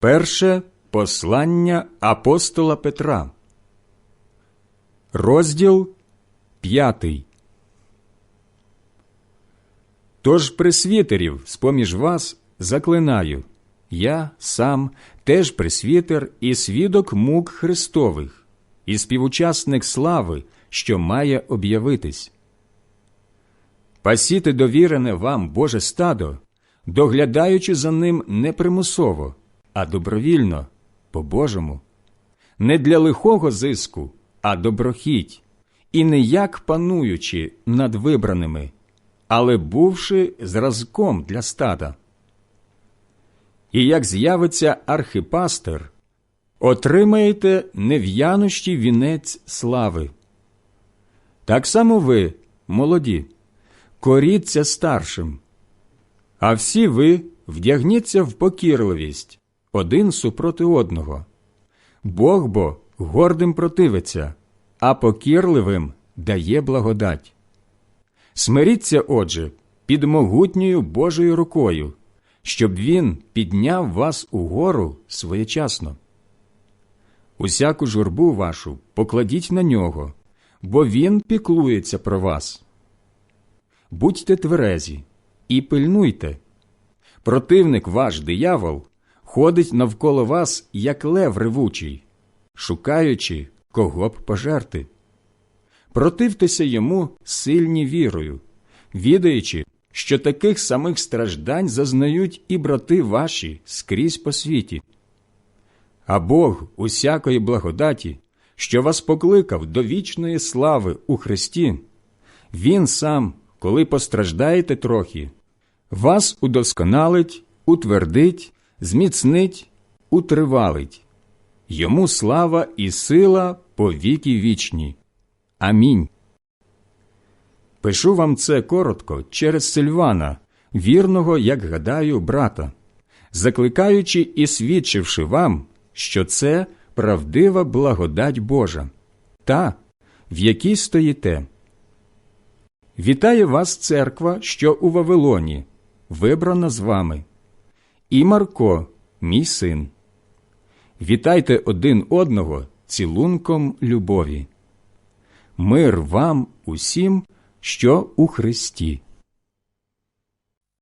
Перше послання апостола Петра, розділ п'ятий. Тож пресвітерів з-поміж вас заклинаю, я сам теж пресвітер і свідок мук Христових, і співучасник слави, що має об'явитись. Пасіте довірене вам Боже стадо, доглядаючи за ним не примусово, а добровільно, по-божому, не для лихого зиску, а доброхіть, і не як пануючи над вибраними, але бувши зразком для стада. І як з'явиться архипастир, отримаєте нев'янощі вінець слави. Так само ви, молоді, коріться старшим, а всі ви вдягніться в покірливість один супроти одного. Бог бо гордим противиться, а покірливим дає благодать. Смиріться, отже, під могутньою Божою рукою, щоб Він підняв вас угору своєчасно. Усяку журбу вашу покладіть на нього, бо Він піклується про вас. Будьте тверезі і пильнуйте. Противник ваш диявол ходить навколо вас, як лев ревучий, шукаючи, кого б пожерти. Противтеся йому сильні вірою, відаючи, що таких самих страждань зазнають і брати ваші скрізь по світі. А Бог усякої благодаті, що вас покликав до вічної слави у Христі, Він сам, коли постраждаєте трохи, вас удосконалить, утвердить, зміцнить, утривалить. Йому слава і сила по віки вічні. Амінь. Пишу вам це коротко через Сильвана, вірного, як гадаю, брата, закликаючи і свідчивши вам, що це правдива благодать Божа, та, в якій стоїте. Вітає вас церква, що у Вавилоні, вибрана з вами, і Марко, мій син. Вітайте один одного цілунком любові. Мир вам усім, що у Христі.